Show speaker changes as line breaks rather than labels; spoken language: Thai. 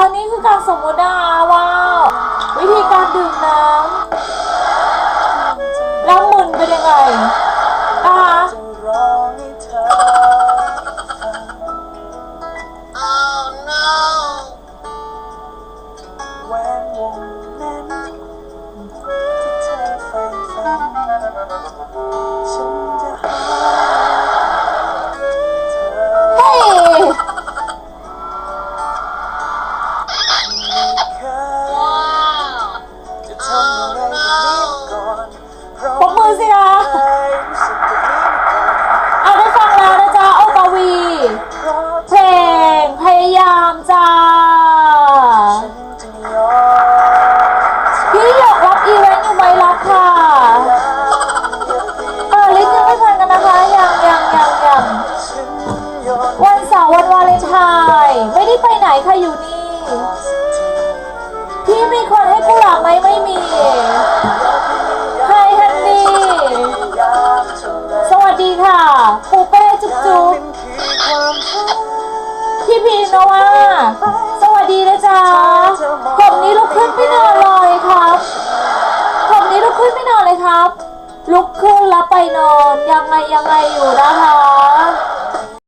อันนี้คือการสมมุตินะว้าววิธีการดื่มน้ำแล้วมึนเป็นยังไงนะคะ
จะร้องให้เธอฟังแหวนวงนั้น จ้าพี่
อ
ยากรั
บอีเวนต์อยู่ไหมรับค่ะเออลิ้นยังไม่พันกันนะคะยังยังยังยังวันเสาร์วันวาเลนไทน์ไม่ได้ไปไหนค่ะอยู่นี่ พี่มีคนให้กุหลาบไหมไม่มี พี่พีโนวาสวัสดีนะจ๊ะผมนี้ลุกขึ้นไม่นอนเลยครับผมนี้ลุกขึ้นไม่นอนเลยครับ ลุกขึ้นแล้วไปนอนยังไงยังไงอยู่นะคะ